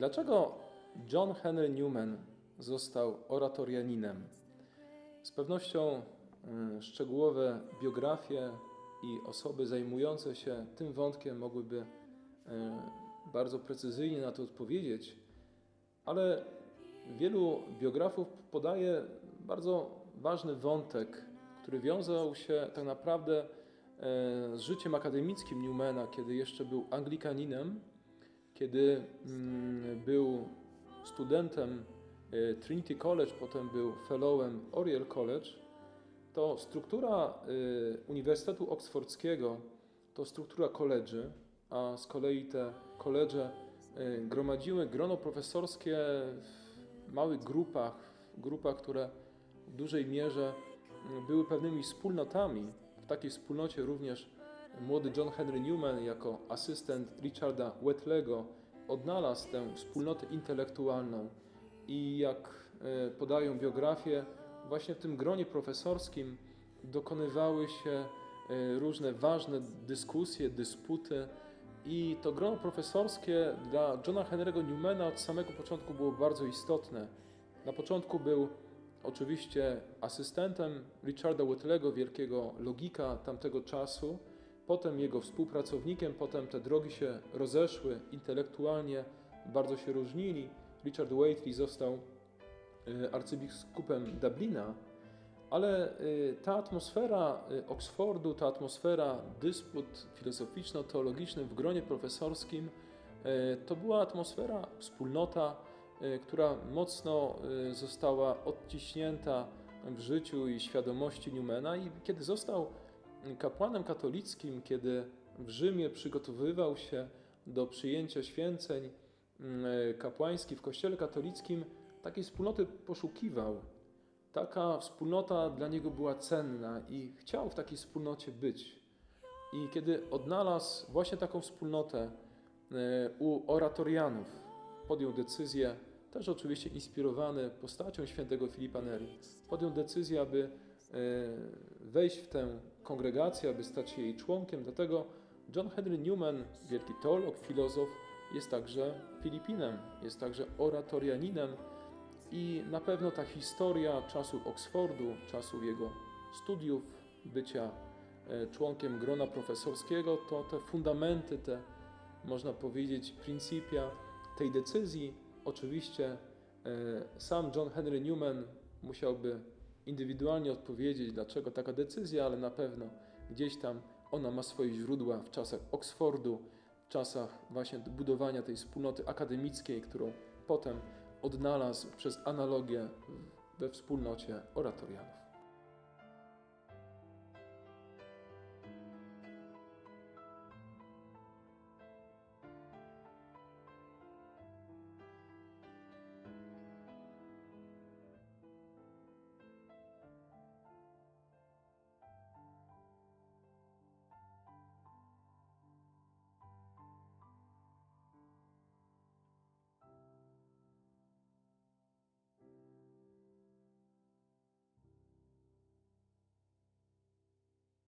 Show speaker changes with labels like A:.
A: Dlaczego John Henry Newman został oratorianinem? Z pewnością y, szczegółowe biografie i osoby zajmujące się tym wątkiem mogłyby y, bardzo precyzyjnie na to odpowiedzieć, ale wielu biografów podaje bardzo ważny wątek, który wiązał się tak naprawdę e, z życiem akademickim Newmana, kiedy jeszcze był Anglikaninem, kiedy mm, był studentem e, Trinity College, potem był fellowem Oriel College, to struktura e, Uniwersytetu Oksfordzkiego to struktura koledży, a z kolei te koledże e, gromadziły grono profesorskie w małych grupach, w grupach, które w dużej mierze były pewnymi wspólnotami. W takiej wspólnocie również młody John Henry Newman jako asystent Richarda Wetlego odnalazł tę wspólnotę intelektualną i jak e, podają biografie, właśnie w tym gronie profesorskim dokonywały się e, różne ważne dyskusje, dysputy i to grono profesorskie dla Johna Henry'ego Newmana od samego początku było bardzo istotne. Na początku był oczywiście asystentem Richarda Wetlego, wielkiego logika tamtego czasu, potem jego współpracownikiem, potem te drogi się rozeszły, intelektualnie bardzo się różnili. Richard Whately został y, arcybiskupem Dublina, ale y, ta atmosfera y, Oxfordu, ta atmosfera dysput filozoficzno-teologicznych w gronie profesorskim, to była atmosfera, wspólnota, która mocno została odciśnięta w życiu i świadomości Newmana i kiedy został kapłanem katolickim, kiedy w Rzymie przygotowywał się do przyjęcia święceń mm, kapłańskich w kościele katolickim, takiej wspólnoty poszukiwał. Taka wspólnota dla niego była cenna i chciał w takiej wspólnocie być. I kiedy odnalazł właśnie taką wspólnotę e, u oratorianów, podjął decyzję, też oczywiście inspirowany postacią świętego Filipa Neri, podjął decyzję, aby e, wejść w tę kongregację, aby stać się jej członkiem. Dlatego John Henry Newman, wielki teolog, filozof, jest także Filipinem, jest także oratorianinem i na pewno ta historia czasu Oksfordu, czasu jego studiów, bycia e, członkiem grona profesorskiego, to te fundamenty, te można powiedzieć pryncypia tej decyzji, oczywiście e, sam John Henry Newman musiałby indywidualnie odpowiedzieć, dlaczego taka decyzja, ale na pewno gdzieś tam ona ma swoje źródła w czasach Oksfordu, w czasach właśnie budowania tej wspólnoty akademickiej, którą potem odnalazł przez analogię we wspólnocie oratorianów.